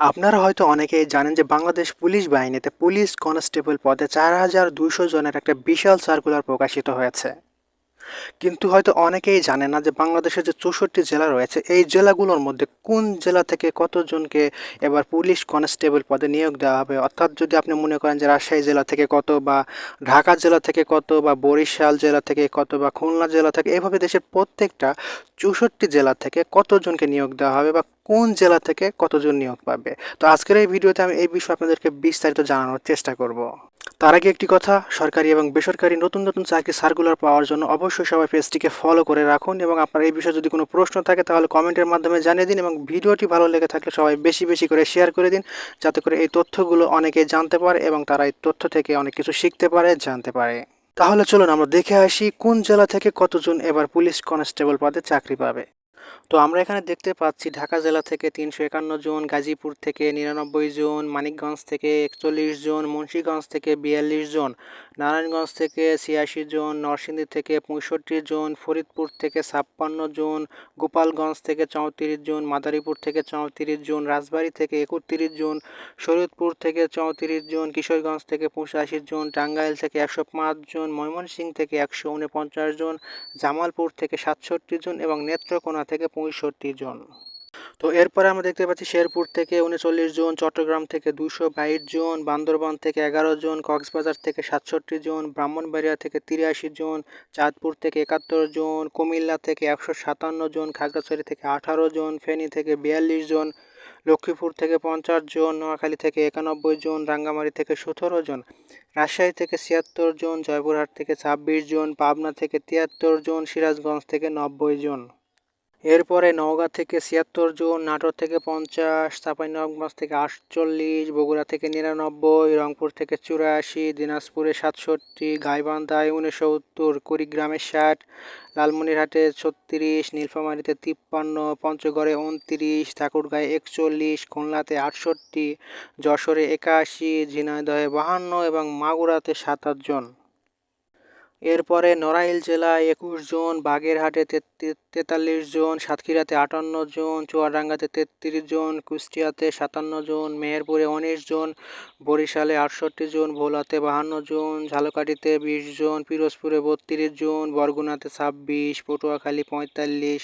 আপনারা হয়তো অনেকেই জানেন যে বাংলাদেশ পুলিশ বাহিনীতে পুলিশ কনস্টেবল পদে চার হাজার দুইশো জনের একটা বিশাল সার্কুলার প্রকাশিত হয়েছে। কিন্তু হয়তো অনেকেই জানে না যে বাংলাদেশের যে চৌষট্টি জেলা রয়েছে, এই জেলাগুলোর মধ্যে কোন জেলা থেকে কতজনকে এবার পুলিশ কনস্টেবল পদে নিয়োগ দেওয়া হবে? অর্থাৎ যদি আপনি মনে করেন যে রাজশাহী জেলা থেকে কত বা ঢাকা জেলা থেকে কত বা বরিশাল জেলা থেকে কত বা খুলনা জেলা থেকে, এভাবে দেশের প্রত্যেকটা চৌষট্টি জেলা থেকে কতজনকে নিয়োগ দেওয়া হবে বা কোন জেলা থেকে কতজন নিয়োগ পাবে? তো আজকের এই ভিডিওতে আমি এই বিষয়ে আপনাদেরকে বিস্তারিত জানানোর চেষ্টা করব। তার আগে একটি কথা, সরকারি এবং বেসরকারি নতুন নতুন চাকরি সার্কুলার পাওয়ার জন্য অবশ্যই সবাই পেজটিকে ফলো করে রাখুন এবং আপনার এই বিষয়ে যদি কোনো প্রশ্ন থাকে তাহলে কমেন্টের মাধ্যমে জানিয়ে দিন এবং ভিডিওটি ভালো লেগে থাকলে সবাই বেশি বেশি করে শেয়ার করে দিন যাতে করে এই তথ্যগুলো অনেকে জানতে পারে এবং তারা এই তথ্য থেকে অনেক কিছু শিখতে পারে, জানতে পারে। তাহলে চলুন আমরা দেখে আসি কোন জেলা থেকে কতজন এবার পুলিশ কনস্টেবল পদে চাকরি পাবে। তো আমরা এখানে দেখতে পাচ্ছি ঢাকা জেলা থেকে তিনশো একান্ন জন, গাজীপুর থেকে নিরানব্বই জন, মানিকগঞ্জ থেকে একচল্লিশ জন, মুন্সীগঞ্জ থেকে বিয়াল্লিশ জন। নারায়ণগঞ্জ থেকে ছিয়াশি জন, নরসিংদী থেকে পঁয়ষট্টি জন, ফরিদপুর থেকে ছাপ্পান্ন জন, গোপালগঞ্জ থেকে চৌত্রিশ জন, মাদারীপুর থেকে চৌত্রিশ জন, রাজবাড়ী থেকে একত্রিশ জন, শরীয়তপুর থেকে চৌত্রিশ জন, কিশোরগঞ্জ থেকে পঁচাশি জন, টাঙ্গাইল থেকে একশো পাঁচ জন, ময়মনসিংহ থেকে একশো উনপঞ্চাশ জন, জামালপুর থেকে সাতষট্টি জন এবং নেত্রকোনা থেকে পঁয়ষট্টি জন। তো এরপরে আমরা দেখতে পাচ্ছি শেরপুর থেকে উনচল্লিশ জন, চট্টগ্রাম থেকে দুশো বাইশ জন, বান্দরবান থেকে এগারো জন, কক্সবাজার থেকে সাতষট্টি জন, ব্রাহ্মণবাড়িয়া থেকে তিরাশি জন, চাঁদপুর থেকে একাত্তর জন, কুমিল্লা থেকে একশো সাতান্ন জন, খাগড়াছড়ি থেকে আঠারো জন, ফেনী থেকে বিয়াল্লিশ জন, লক্ষ্মীপুর থেকে পঞ্চাশ জন, নোয়াখালী থেকে একানব্বই জন, রাঙ্গামাটি থেকে সতেরো জন, রাজশাহী থেকে ছিয়াত্তর জন, জয়পুরহাট থেকে ছাব্বিশ জন, পাবনা থেকে তিয়াত্তর জন, সিরাজগঞ্জ থেকে নব্বই জন। এরপরে নওগাঁ থেকে ছিয়াত্তর জন, নাটোর থেকে পঞ্চাশ চাঁপাইনবাবগঞ্জ থেকে আটচল্লিশ, বগুড়া থেকে নিরানব্বই, রংপুর থেকে চুরাশি, দিনাজপুরে সাতষট্টি, গাইবান্ধায় উনসত্তর, কুড়িগ্রামে ষাট, লালমনিরহাটে ছত্রিশ, নীলফামারিতে তিপ্পান্ন, পঞ্চগড়ে উনত্রিশ ঠাকুরগাঁয়ে একচল্লিশ, খুলনাতে আটষট্টি, যশোরে একাশি, ঝিনাইদহে বাহান্ন এবং মাগুরাতে সাতাশ জন। এরপরে নড়াইল জেলায় একুশ জন, বাগেরহাটে তেতাল্লিশ জন, সাতক্ষীরাতে আটান্ন জন, চুয়াডাঙ্গাতে তেত্রিশ জন, কুষ্টিয়াতে সাতান্ন জন, মেহেরপুরে উনিশ জন, বরিশালে আটষট্টি জন, ভোলাতে বাহান্ন জন, ঝালকাঠিতে বিশ জন, পিরোজপুরে বত্রিশ জন, বরগুনাতে ছাব্বিশ, পটুয়াখালী পঁয়তাল্লিশ,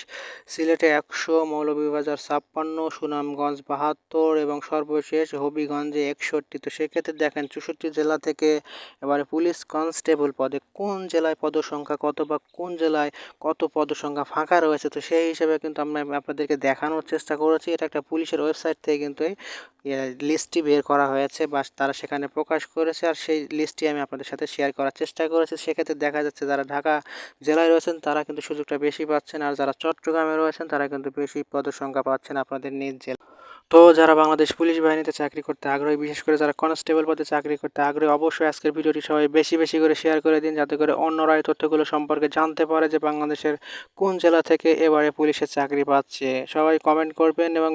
সিলেটে একশো, মৌলভীবাজার ছাপ্পান্ন, সুনামগঞ্জ বাহাত্তর এবং সর্বশেষ হবিগঞ্জে একষট্টি। তো সেক্ষেত্রে দেখেন চৌষট্টি জেলা থেকে এবারে পুলিশ কনস্টেবল পদে কোন জেলায় পদসংখ্যা কত বা কোন জেলায় কত পদসংখ্যা ফাঁকা রয়েছে, তো সেই হিসেবে কিন্তু আমরা আপনাদেরকে দেখানোর চেষ্টা করেছি। এটা একটা পুলিশের ওয়েবসাইট থেকে কিন্তু এই লিস্টটি বের করা হয়েছে বা তারা সেখানে প্রকাশ করেছে আর সেই লিস্টটি আমি আপনাদের সাথে শেয়ার করার চেষ্টা করেছি। সেক্ষেত্রে দেখা যাচ্ছে যারা ঢাকা জেলায় রয়েছেন তারা কিন্তু সুযোগটা বেশি পাচ্ছেন আর যারা চট্টগ্রামে রয়েছেন তারা কিন্তু বেশি পদসংখ্যা পাচ্ছেন আপনাদের নিজ জেলা তো যারা বাংলাদেশ পুলিশ বাহিনীতে চাকরি করতে আগ্রহী, বিশেষ করে যারা কনস্টেবল পদে চাকরি করতে আগ্রহী, অবশ্যই আজকের ভিডিওটি সবাই বেশি বেশি করে শেয়ার করে দিন যাতে করে অন্যরা এই তথ্যগুলো সম্পর্কে জানতে পারে যে বাংলাদেশের কোন জেলা থেকে এবারে পুলিশের চাকরি পাচ্ছে। সবাই কমেন্ট করবেন এবং